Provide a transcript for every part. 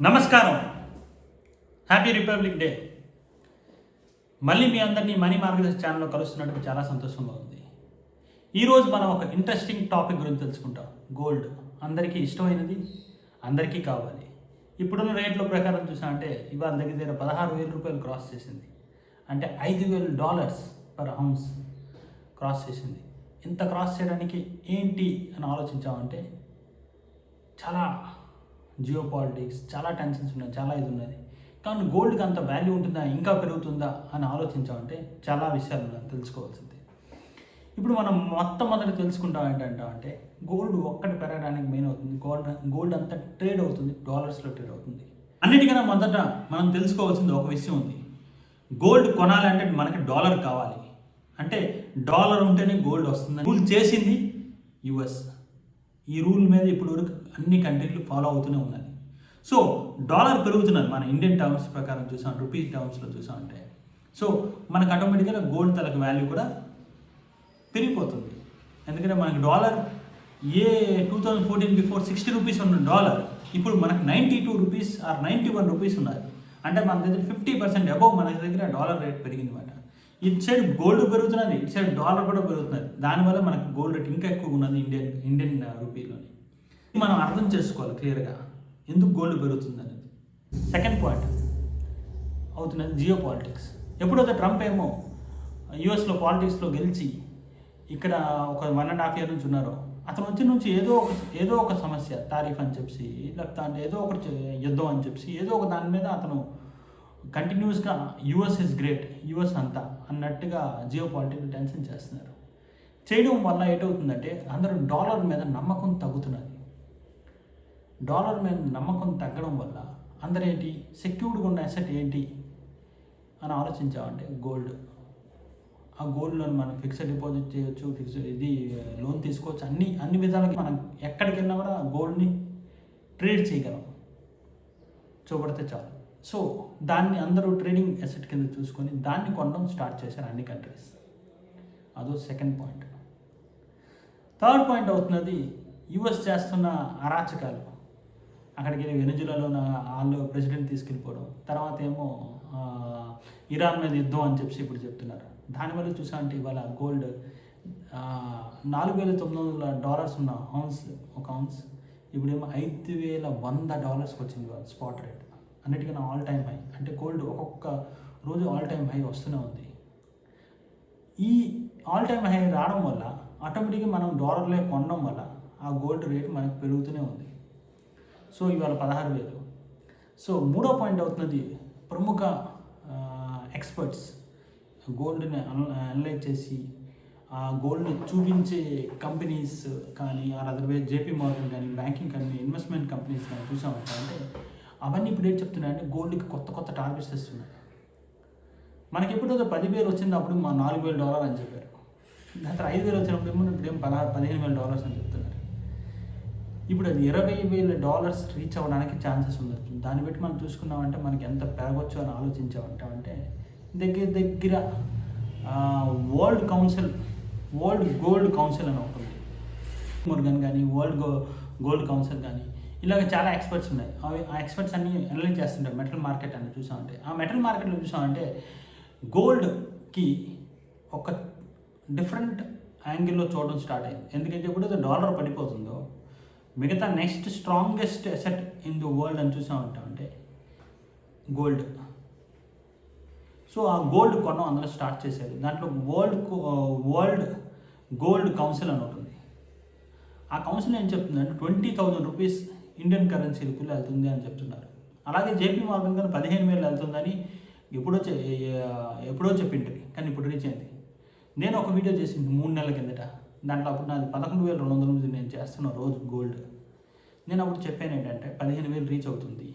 నమస్కారం. Happy republic day మళ్ళీ మీ అందరినీ మనీ మార్గదర్శ ఛానల్లో కలుస్తున్నట్టు చాలా సంతోషంగా ఉంది. ఈరోజు మనం ఒక ఇంట్రెస్టింగ్ టాపిక్ గురించి తెలుసుకుంటాం. గోల్డ్ అందరికీ ఇష్టమైనది అందరికీ కావాలి. ఇప్పుడున్న రేట్ల ప్రకారం చూసామంటే ఇవాళ దగ్గర దగ్గర పదహారు వేల రూపాయలు క్రాస్ చేసింది. అంటే ఐదు వేల డాలర్స్ పర్ హౌన్స్ క్రాస్ చేసింది. ఇంత క్రాస్ చేయడానికి ఏంటి అని ఆలోచించామంటే చాలా జియో పాలిటిక్స్ చాలా టెన్షన్స్ ఉన్నాయి చాలా ఇది ఉన్నది. కానీ గోల్డ్కి అంత వాల్యూ ఉంటుందా ఇంకా పెరుగుతుందా అని ఆలోచించామంటే చాలా విషయాలు మనం తెలుసుకోవాల్సింది. ఇప్పుడు మనం మొత్తం తెలుసుకుంటాం ఏంటంటే అంటే గోల్డ్ ఒక్కటి పెరగడానికి మెయిన్ అవుతుంది. గోల్డ్ గోల్డ్ అంతా ట్రేడ్ అవుతుంది డాలర్స్లో ట్రేడ్ అవుతుంది. అన్నిటికన్నా మొదట మనం తెలుసుకోవాల్సింది ఒక విషయం ఉంది. గోల్డ్ కొనాలంటే మనకి డాలర్ కావాలి. అంటే డాలర్ ఉంటేనే గోల్డ్ వస్తుంది. రూల్ చేసింది యుఎస్. ఈ రూల్ మీద ఇప్పుడు వరకు అన్ని కంట్రీలు ఫాలో అవుతూనే ఉన్నది. సో డాలర్ పెరుగుతున్నది. మన ఇండియన్ టర్మ్స్ ప్రకారం చూసాం రూపీస్ టర్మ్స్లో అంటే. సో మనకు ఆటోమేటిక్గా గోల్డ్ తలకు వాల్యూ కూడా పెరిగిపోతుంది ఎందుకంటే మనకి డాలర్ ఏ two thousand fourteen before sixty rupees ఉన్న డాలర్ ఇప్పుడు మనకు ninety two rupees or ninety one rupees ఉన్నది. అంటే మన దగ్గర ఫిఫ్టీ పర్సెంట్ అబౌవ్ మన దగ్గర డాలర్ రేట్ పెరిగింది అనమాట ఇటు సైడ్ గోల్డ్ పెరుగుతున్నది ఇటు సైడ్ డాలర్ కూడా పెరుగుతున్నది. దానివల్ల మనకు గోల్డ్ రేట్ ఇంకా ఎక్కువ ఉన్నది ఇండియన్ ఇండియన్ రూపీలోని మనం అర్థం చేసుకోవాలి క్లియర్గా. ఎందుకు గోల్డ్ పెరుగుతుంది అనేది సెకండ్ పాయింట్ అవుతున్నది జియో పాలిటిక్స్. ఎప్పుడైతే ట్రంప్ ఏమో యుఎస్లో పాలిటిక్స్లో గెలిచి ఇక్కడ ఒక వన్ అండ్ హాఫ్ ఇయర్ నుంచి ఉన్నారో అతను వచ్చి నుంచి ఏదో ఒక ఏదో ఒక సమస్య తారీఫ్ అని చెప్పి లేకపోతే అంటే ఏదో ఒకటి యుద్ధం అని చెప్పి ఏదో ఒక దాని మీద అతను కంటిన్యూస్గా యుఎస్ ఇస్ గ్రేట్ యుఎస్ అంతా అన్నట్టుగా జియో పాలిటికల్ టెన్షన్ చేస్తున్నారు. చేయడం వల్ల ఏటవుతుందంటే అందరూ డాలర్ మీద నమ్మకం తగ్గుతున్నది. డాలర్ మీద నమ్మకం తగ్గడం వల్ల అందరేంటి? ఏంటి సెక్యూర్డ్గా ఉన్న అసెట్ ఏంటి? అని ఆలోచించామంటే గోల్డ్. ఆ గోల్డ్ లోన్ మనం ఫిక్స్డ్ డిపాజిట్ చేయొచ్చు ఫిక్స్డ్ ఇది లోన్ తీసుకోవచ్చు. అన్ని అన్ని విధాలకి మనం ఎక్కడికి వెళ్ళినా కూడా గోల్డ్ని ట్రేడ్ చేయగలం. చూపడితే చాలు. సో దాన్ని అందరూ ట్రేడింగ్ అసెట్ కింద చూసుకొని దాన్ని కొనడం స్టార్ట్ చేశారు అన్ని కంట్రీస్ అదో సెకండ్ పాయింట్ థర్డ్ పాయింట్ అవుతున్నది యుఎస్ చేస్తున్న అరాచకాలు. అక్కడికి వెనుజులలో వాళ్ళు ప్రెసిడెంట్ తీసుకెళ్ళిపోవడం తర్వాత ఏమో ఇరాన్ మీద యుద్ధం అని చెప్పి ఇప్పుడు చెప్తున్నారు. దానివల్ల చూసామంటే ఇవాళ గోల్డ్ నాలుగు వేల తొమ్మిది వందల డాలర్స్ ఉన్న హౌన్స్ ఒక హౌన్స్ ఇప్పుడేమో ఐదు వేల వంద డాలర్స్కి వచ్చింది ఇవాళ స్పాట్ రేట్. అన్నిటికన్నా ఆల్ టైమ్ హై అంటే గోల్డ్ ఒక్కొక్క రోజు ఆల్ టైమ్ హై వస్తూనే ఉంది. ఈ ఆల్ టైమ్ హై రావడం వల్ల ఆటోమేటిక్గా మనం డాలర్లే కొనడం వల్ల ఆ గోల్డ్ రేట్ మనకు పెరుగుతూనే ఉంది. సో ఇవాళ పదహారు వేలు. సో మూడో పాయింట్ అవుతున్నది ప్రముఖ ఎక్స్పర్ట్స్ గోల్డ్ని అనలైజ్ చేసి ఆ గోల్డ్ని చూపించే కంపెనీస్ కానీ ఆ అదర్వైజ్ జేపీ మార్గన్ కానీ బ్యాంకింగ్ కంపెనీ ఇన్వెస్ట్మెంట్ కంపెనీస్ కానీ చూసామంటే అంటే అవన్నీ ఇప్పుడు ఏం చెప్తున్నాయంటే గోల్డ్కి కొత్త కొత్త టార్గెట్స్ ఇస్తున్నాయి మనకి ఎప్పుడైతే పదివేలు వచ్చినప్పుడు మా నాలుగు వేల డాలర్ అని చెప్పారు. దాని తర్వాత ఐదు వేలు వచ్చినప్పుడు ఏమో ఇప్పుడు ఏం పదహారు పదిహేను వేల డాలర్స్ అని చెప్తున్నారు ఇప్పుడు అది ఇరవై వేల డాలర్స్ రీచ్ అవ్వడానికి ఛాన్సెస్ ఉండొచ్చు దాన్ని బట్టి మనం చూసుకున్నామంటే మనకి ఎంత పెరగచ్చు అని ఆలోచించామంటామంటే దగ్గర దగ్గర world council world gold council అని ఒకటి మురుగన్ కానీ వరల్డ్ గో గోల్డ్ కౌన్సిల్ కానీ ఇలాగ చాలా ఎక్స్పర్ట్స్ ఉన్నాయి. అవి ఆ ఎక్స్పర్ట్స్ అన్ని అనలైజ్ చేస్తుంటారు మెటల్ మార్కెట్ అని చూసామంటే. ఆ మెటల్ మార్కెట్లో చూసామంటే గోల్డ్కి ఒక డిఫరెంట్ యాంగిల్లో చూడడం స్టార్ట్ అయింది. ఎందుకంటే ఎప్పుడైతే డాలర్ పడిపోతుందో మిగతా next strongest asset in the world అని చూసామంటే గోల్డ్ సో ఆ గోల్డ్ కొనడం అందులో స్టార్ట్ చేశారు దాంట్లో వరల్డ్ వరల్డ్ గోల్డ్ కౌన్సిల్ అని ఉంటుంది ఆ కౌన్సిల్ ఏం చెప్తుందంటే twenty thousand rupees Indian currency రూపీలు వెళ్తుంది అని చెప్తున్నారు. అలాగే జేపీ మార్గన్ కానీ పదిహేను వేలు వెళ్తుందని ఎప్పుడో ఎప్పుడో చెప్పింటుంది కానీ ఇప్పుడు రీచ్ అయింది. నేను ఒక వీడియో చేసింది మూడు నెలల కిందట. దాంట్లో అప్పుడు నాది పదకొండు వేల రెండు వందల ఎనిమిది నేను చేస్తున్న రోజు గోల్డ్ నేను అప్పుడు చెప్పాను ఏంటంటే పదిహేను వేలు రీచ్ అవుతుంది.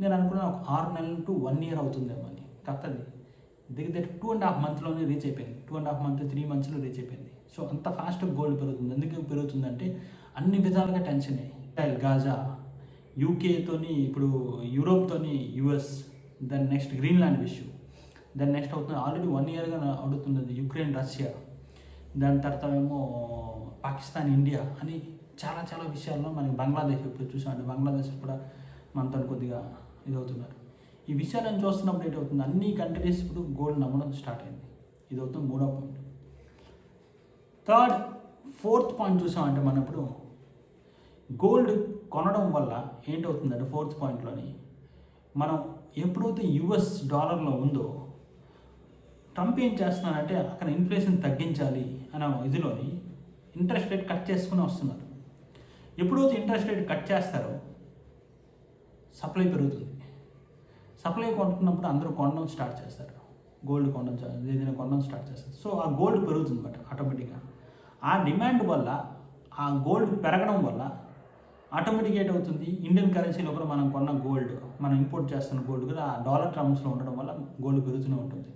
నేను అనుకున్నాను ఒక ఆరు నెలలు టు వన్ ఇయర్ అవుతుందేమో అని. కాకపోతే దగ్గర దగ్గర టూ అండ్ హాఫ్ మంత్లోనే రీచ్ అయిపోయింది. Two and half month three మంత్స్లో రీచ్ అయిపోయింది. సో అంత ఫాస్ట్గా గోల్డ్ పెరుగుతుంది. ఎందుకు పెరుగుతుందంటే అన్ని విధాలుగా టెన్షన్ ఇజ్రాయెల్ గాజా యూకేతోని ఇప్పుడు యూరోప్తోని యుఎస్ దాని నెక్స్ట్ గ్రీన్లాండ్ ఇష్యూ దాని నెక్స్ట్ అవుతుంది. ఆల్రెడీ వన్ ఇయర్గా అడుగుతుంది యుక్రెయిన్ రష్యా దాని తర్వాత ఏమో పాకిస్తాన్ ఇండియా అని చాలా చాలా విషయాల్లో మనకి బంగ్లాదేశ్ ఇప్పుడు చూసామంటే బంగ్లాదేశ్ కూడా మనతో కొద్దిగా ఇదవుతున్నారు. ఈ విషయాలను చూస్తున్నప్పుడు ఏంటవుతుంది? అన్ని కంట్రీస్ ఇప్పుడు గోల్డ్ నమ్మడం స్టార్ట్ అయింది. ఇది అవుతుంది మూడో పాయింట్ థర్డ్ ఫోర్త్ పాయింట్ చూసామంటే మనం ఇప్పుడు గోల్డ్ కొనడం వల్ల ఏంటవుతుందంటే ఫోర్త్ పాయింట్లోని మనం ఎప్పుడైతే యుఎస్ డాలర్లో ఉందో ట్రంప్ ఏం చేస్తున్నారంటే అక్కడ ఇన్ఫ్లేషన్ తగ్గించాలి అనే ఇదిలోని ఇంట్రెస్ట్ రేట్ కట్ చేసుకుని వస్తున్నారు. ఎప్పుడైతే ఇంట్రెస్ట్ రేట్ కట్ చేస్తారో సప్లై పెరుగుతుంది. సప్లై కొంటున్నప్పుడు అందరూ కొనడం స్టార్ట్ చేస్తారు. గోల్డ్ కొనడం ఏదైనా కొనడం స్టార్ట్ చేస్తారు. సో ఆ గోల్డ్ పెరుగుతుంది అనమాట ఆటోమేటిక్గా ఆ డిమాండ్ వల్ల ఆ గోల్డ్ పెరగడం వల్ల ఆటోమేటిక్ అవుతుంది ఇండియన్ కరెన్సీలో కూడా మనం కొన్న గోల్డ్ మనం ఇంపోర్ట్ చేస్తున్న గోల్డ్ కూడా ఆ డాలర్ టర్మ్స్లో ఉండడం వల్ల గోల్డ్ పెరుగుతూనే ఉంటుంది.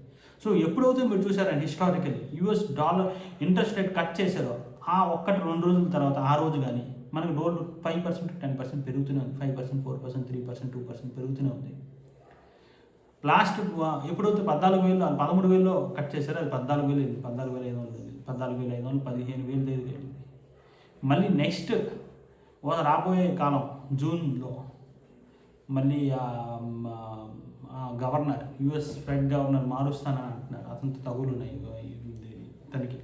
సో ఎప్పుడైతే మీరు చూసారంటే historical US dollar interest rate cut చేశారో. ఆ ఒక్కటి రెండు రోజుల తర్వాత ఆ రోజు కానీ మనకి gold five percent ten percent పెరుగుతూనే ఉంది. Five percent four percent three percent two percent పెరుగుతూనే ఉంది. లాస్ట్ ఎప్పుడైతే పద్నాలుగు వేలు పదమూడు వేలలో కట్ చేశారో అది పద్నాలుగు వేలు అయింది. పద్నాలుగు వేల ఐదు వందలు పద్నాలుగు వేల ఐదు వందలు పదిహేను వేలు దగ్గరికి వెళ్ళింది మళ్ళీ నెక్స్ట్ రాబోయే కాలం జూన్లో మళ్ళీ గవర్నర్ యుఎస్ ఫెడ్ గవర్నర్ మారుస్తానని అంటున్నారు. అతనితో తగులు ఉన్నాయి తనకి ఇతనికి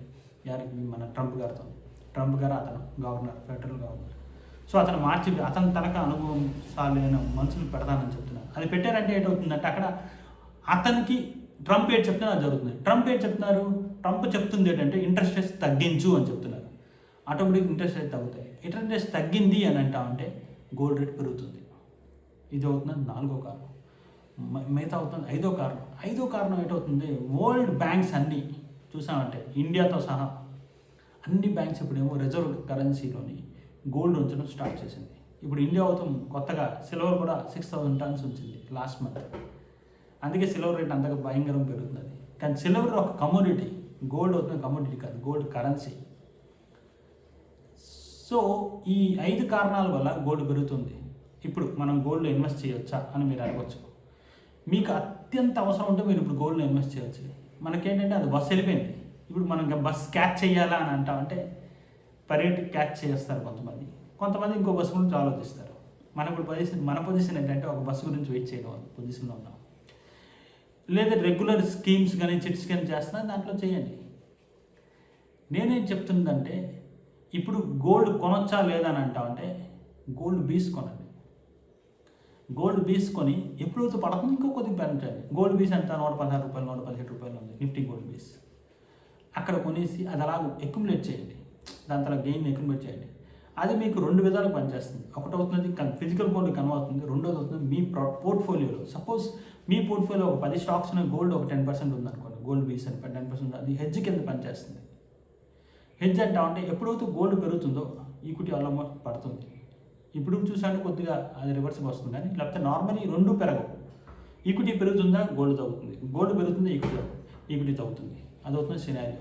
యారికి మన ట్రంప్ గారితో ట్రంప్ గారు అతను గవర్నర్ ఫెడరల్ గవర్నర్. సో అతను మార్చి అతని తనక అనుభవం సాలైన మనుషులు పెడతానని చెప్తున్నారు. అది పెట్టారంటే ఏంటవుతుందంటే అక్కడ అతనికి ట్రంప్ ఏం చెప్తున్నా అది జరుగుతుంది. ట్రంప్ ఏం చెప్తున్నారు? ట్రంప్ చెప్తుంది ఏంటంటే ఇంట్రెస్ట్ రేట్స్ తగ్గించు అని చెప్తున్నారు. ఆటోమేటిక్ ఇంట్రెస్ట్ రేట్ తగ్గుతాయి. ఇంట్రెస్ట్ రేట్స్ తగ్గింది అని అంటామంటే గోల్డ్ రేట్ పెరుగుతుంది. ఇది అవుతుంది నాలుగో కారణం. మిగతా అవుతుంది ఐదో కారణం. ఐదో కారణం ఏంటవుతుంది? వరల్డ్ బ్యాంక్స్ అన్నీ చూసామంటే ఇండియాతో సహా అన్ని బ్యాంక్స్ ఇప్పుడేమో రిజర్వ్ కరెన్సీలోని గోల్డ్ ఉంచడం స్టార్ట్ చేసింది. ఇప్పుడు ఇండియా అవుతాం కొత్తగా సిల్వర్ కూడా సిక్స్ థౌసండ్ టన్స్ ఉంచింది లాస్ట్ మంత్ అందుకే సిల్వర్ రేట్ అంతగా భయంకరం పెరుగుతుంది కానీ సిల్వర్ ఒక కమ్యూనిటీ గోల్డ్ అవుతున్న కమ్యూనిటీ కాదు గోల్డ్ కరెన్సీ సో ఈ ఐదు కారణాల వల్ల గోల్డ్ పెరుగుతుంది. ఇప్పుడు మనం గోల్డ్లో ఇన్వెస్ట్ చేయొచ్చా అని మీరు అడగచ్చు. మీకు అత్యంత అవసరం ఉంటే మీరు ఇప్పుడు గోల్డ్లో ఇన్వెస్ట్ చేయొచ్చు. మనకేంటంటే అది బస్సు వెళ్ళిపోయింది. ఇప్పుడు మనం ఇంకా బస్ క్యాచ్ చేయాలా అని అంటామంటే పర్యటన క్యాచ్ చేస్తారు కొంతమంది. కొంతమంది ఇంకో బస్సు గురించి ఆలోచిస్తారు. మన ఇప్పుడు పొజిషన్ మన పొజిషన్ ఏంటంటే ఒక బస్సు గురించి వెయిట్ చేయడం పొజిషన్లో ఉన్నాం. లేదా రెగ్యులర్ స్కీమ్స్ కానీ చిట్స్ కానీ చేస్తున్నా దాంట్లో చేయండి. నేనేం చెప్తుందంటే ఇప్పుడు గోల్డ్ కొనొచ్చా లేదా అని అంటామంటే గోల్డ్ బీస్ కొనండి. గోల్డ్ బీస్ కొని ఎప్పుడైతే పడుతుంది ఇంకో కొద్దిగా పెంచండి గోల్డ్ బీస్ ఎంత? నూట పదహారు రూపాయలు నూట పదిహేడు రూపాయలు ఉంది. నిఫ్టీ గోల్డ్ బీస్ అక్కడ కొనేసి అది అలా ఎక్యుములేట్ చేయండి. దాని తర్వాత గెయిన్ ఎక్యుములేట్ చేయండి. అది మీకు రెండు విధాలు పనిచేస్తుంది. ఒకటి అవుతుంది ఫిజికల్ గోల్డ్ కన్వర్ట్ అవుతుంది రెండోది అవుతుంది మీ పోర్ట్ఫోలియోలో సపోజ్ మీ పోర్ట్ఫోలియో ఒక పది స్టాక్స్ గోల్డ్ ఒక టెన్ పర్సెంట్ ఉందనుకోండి. గోల్డ్ బీస్ అని టెన్ పర్సెంట్ అది హెడ్జ్ కింద పనిచేస్తుంది. హెడ్జ్ అంటే ఎప్పుడైతే గోల్డ్ పెరుగుతుందో ఈక్విటీ ఆల్మోస్ట్ పడుతుంది. ఇప్పుడు చూసాను కొద్దిగా అది రివర్స్కి వస్తుంది కానీ లేకపోతే నార్మలీ రెండు పెరగవు. ఈక్విటీ పెరుగుతుందా? గోల్డ్ తగ్గుతుంది. గోల్డ్ పెరుగుతుందా? ఈక్విటీ ఈక్విటీ తగ్గుతుంది. అది అవుతుంది సినారియో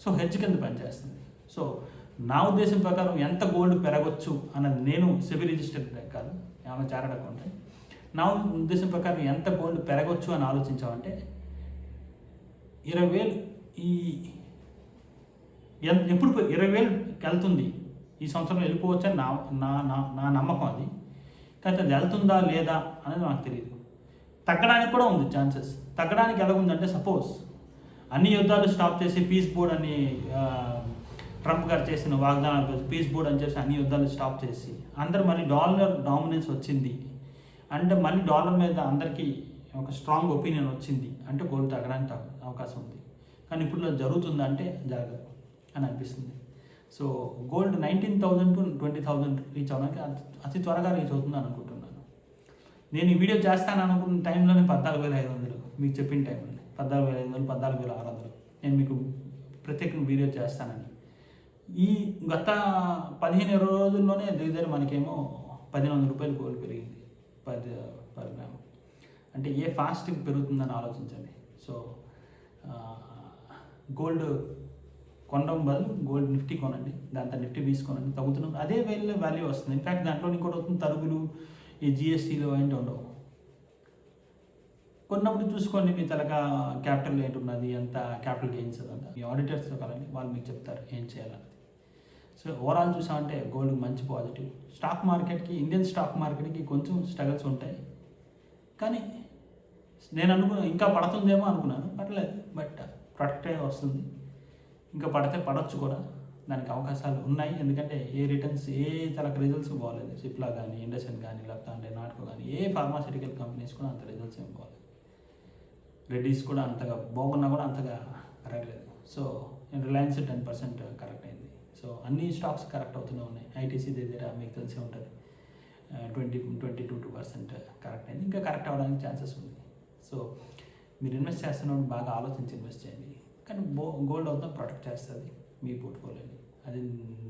సో హెడ్జ్ కింద పనిచేస్తుంది. సో నా ఉద్దేశం ప్రకారం ఎంత గోల్డ్ పెరగవచ్చు అన్నది నేను సెబీ రిజిస్టర్డ్ కాదు ఏమైనా చార్టెడ్ అకౌంట్ నా ఉద్దేశం ప్రకారం ఎంత గోల్డ్ పెరగవచ్చు అని ఆలోచించామంటే ఇరవై వేలు ఈ ఎన్- ఎప్పుడు ఇరవై వేలు వెళ్తుంది. ఈ సంవత్సరం వెళ్ళిపోవచ్చు అని నా నా నా నా నమ్మకం అది. కానీ అది వెళ్తుందా లేదా అనేది నాకు తెలియదు తగ్గడానికి కూడా ఉంది ఛాన్సెస్. తగ్గడానికి ఎలా ఉందంటే సపోజ్ అన్ని యుద్ధాలు స్టాప్ చేసి పీస్ బోర్డ్ అని ట్రంప్ గారు చేసిన వాగ్దానాలు పీస్ బోర్డ్ అని చెప్పి అన్ని యుద్ధాలు స్టాప్ చేసి అందరు మళ్ళీ డాలర్ డామినెన్స్ వచ్చింది. అంటే మళ్ళీ డాలర్ మీద అందరికీ ఒక స్ట్రాంగ్ ఒపీనియన్ వచ్చింది. అంటే గోల్డ్ తగ్గడానికి అవకాశం ఉంది. కానీ ఇప్పుడు జరుగుతుందా అంటే జరగదు అని అనిపిస్తుంది. So gold nineteen thousand to twenty thousand reach అవడానికి అతి- అతి త్వరగా రీచ్ అవుతుంది అనుకుంటున్నాను. నేను ఈ వీడియో చేస్తాను అనుకున్న టైంలోనే పద్నాలుగు వేల ఐదు వందలు. మీకు చెప్పిన టైంలో పద్నాలుగు వేల ఐదు వందలు పద్నాలుగు వేల ఆరు వందలు. నేను మీకు ప్రత్యేకంగా వీడియో చేస్తానని ఈ గత పదిహేను ఇరవై రోజుల్లోనే దగ్గర మనకేమో పదిహేను వందల రూపాయలు గోల్డ్ పెరిగింది పది పర్ గ్రామ్. అంటే ఏ ఫాస్ట్ పెరుగుతుందని ఆలోచించండి. సో గోల్డ్ కొనడం బదులు గోల్డ్ నిఫ్టీ కొనండి. దాంతో నిఫ్టీ తీసుకోనండి. తగ్గుతున్నాం అదే వేలో వాల్యూ వస్తుంది. ఇన్ఫ్యాక్ట్ దాంట్లో ఇంకోటి వస్తుంది తరుగులు ఈ జిఎస్టీలు అంటే ఉండవు. కొన్నప్పుడు చూసుకోండి మీ తలక క్యాపిటల్ ఏంటి ఉన్నది ఎంత క్యాపిటల్ గెయిన్స్ అంత మీ ఆడిటర్స్తో కలండి వాళ్ళు మీకు చెప్తారు ఏం చేయాలన్నది. సో ఓవరాల్ చూసామంటే గోల్డ్ మంచి పాజిటివ్ స్టాక్ మార్కెట్కి ఇండియన్ స్టాక్ మార్కెట్కి కొంచెం స్ట్రగల్స్ ఉంటాయి. కానీ నేను అనుకున్నా ఇంకా పడుతుందేమో అనుకున్నాను పడలేదు బట్ ప్రొడక్ట్ వస్తుంది. ఇంకా పడితే పడవచ్చు కూడా. దానికి అవకాశాలు ఉన్నాయి. ఎందుకంటే ఏ రిటర్న్స్ ఏ తలకు రిజల్ట్స్ బాగాలేదు సిప్లా కానీ ఇండస్ఇండ్ కానీ లేకపోతే నాటకో కానీ ఏ ఫార్మాసిటికల్ కంపెనీస్ కూడా అంత రిజల్ట్స్ ఏం బాగాలేదు రెడ్డీస్ కూడా అంతగా బాగున్నా కూడా అంతగా పెరగలేదు so Reliance ten percent correct అయింది. సో అన్ని స్టాక్స్ కరెక్ట్ అవుతూనే ఉన్నాయి. ఐటీసీ దగ్గర మీకు తెలిసే ఉంటుంది. Twenty twenty two two percent correct అయింది. ఇంకా కరెక్ట్ అవ్వడానికి ఛాన్సెస్ ఉంది. సో మీరు ఇన్వెస్ట్ చేస్తున్నప్పుడు బాగా ఆలోచించి ఇన్వెస్ట్ చేయండి. కానీ బో గోల్డ్ అవుతా ప్రొటెక్ట్ చేస్తుంది మీ పోర్ట్ఫోలియోని అది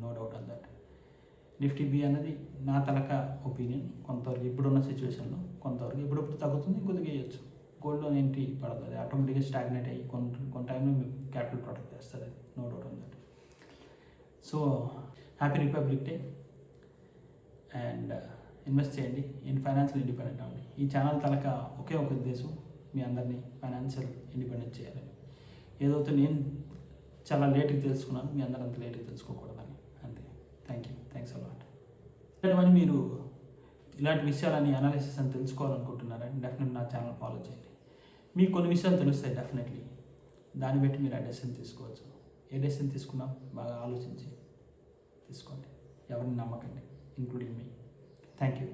no doubt on that Nifty B అనేది నా తలక ఒపీనియన్ కొంతవరకు ఇప్పుడున్న సిచ్యువేషన్లో కొంతవరకు ఇప్పుడప్పుడు తగ్గుతుంది ఇంకొద్దిగా వేయచ్చు. గోల్డ్లో ఏంటి పడదు అది ఆటోమేటిక్గా స్టాగ్నేట్ అయ్యి కొన్ని కొన్ని టైంలో మీకు క్యాపిటల్ ప్రొటెక్ట్ చేస్తుంది నో డౌట్ ఉంది that. So happy republic day. And invest చేయండి. ఇన్ ఫైనాన్షియల్ ఇండిపెండెంట్ అవ్వండి ఈ ఛానల్ తలక ఒకే ఒక ఉద్దేశం. మీ అందరినీ ఫైనాన్షియల్ ఇండిపెండెంట్ చేయాలని. ఏదైతే నేను చాలా లేట్గా తెలుసుకున్నాను. మీ అందరూ అంత లేట్గా తెలుసుకోకూడదని. అంతే. Thank you. థ్యాంక్స్ అలాట్ ఇలాంటివన్నీ మీరు ఇలాంటి విషయాలని అనాలిసిస్ అని తెలుసుకోవాలనుకుంటున్నారని డెఫినెట్ నా ఛానల్ ఫాలో చేయండి. మీకు కొన్ని విషయాలు తెలుస్తాయి డెఫినెట్లీ దాన్ని బట్టి మీరు ఆ డెసిషన్ తీసుకోవచ్చు. ఏ డెసిషన్ తీసుకున్నా బాగా ఆలోచించి తీసుకోండి. ఎవరిని నమ్మకండి including me thank you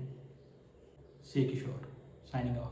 C Kishore signing off